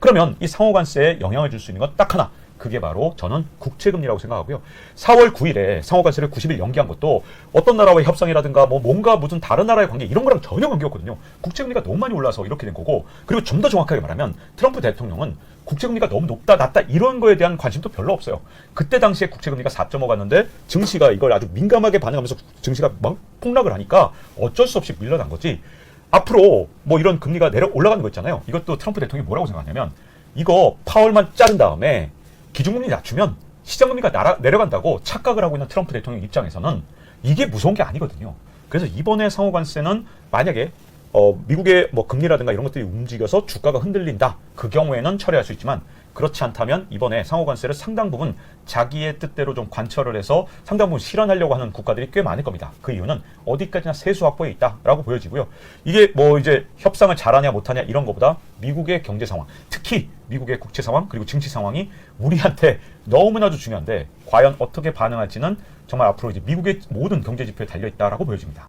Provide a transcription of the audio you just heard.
그러면 이 상호관세에 영향을 줄 수 있는 건 딱 하나. 그게 바로 저는 국채금리라고 생각하고요. 4월 9일에 상호관세를 90일 연기한 것도 어떤 나라와의 협상이라든가 뭐 뭔가 무슨 다른 나라의 관계 이런 거랑 전혀 관계없거든요. 국채금리가 너무 많이 올라서 이렇게 된 거고 그리고 좀 더 정확하게 말하면 트럼프 대통령은 국채금리가 너무 높다 낮다 이런 거에 대한 관심도 별로 없어요. 그때 당시에 국채금리가 4.5 갔는데 증시가 이걸 아주 민감하게 반응하면서 증시가 막 폭락을 하니까 어쩔 수 없이 밀려난 거지. 앞으로 뭐 이런 금리가 내려 올라가는 거 있잖아요. 이것도 트럼프 대통령이 뭐라고 생각하냐면 이거 파월만 자른 다음에 기준금리 낮추면 시장금리가 날아, 내려간다고 착각을 하고 있는 트럼프 대통령 입장에서는 이게 무서운 게 아니거든요. 그래서 이번에 상호관세는 만약에 어, 미국의 뭐 금리라든가 이런 것들이 움직여서 주가가 흔들린다. 그 경우에는 처리할 수 있지만 그렇지 않다면 이번에 상호관세를 상당 부분 자기의 뜻대로 좀 관철을 해서 상당 부분 실현하려고 하는 국가들이 꽤 많을 겁니다. 그 이유는 어디까지나 세수 확보에 있다라고 보여지고요. 이게 뭐 이제 협상을 잘하냐 못하냐 이런 것보다 미국의 경제 상황, 특히 미국의 국채 상황 그리고 증시 상황이 우리한테 너무나도 중요한데 과연 어떻게 반응할지는 정말 앞으로 이제 미국의 모든 경제 지표에 달려 있다라고 보여집니다.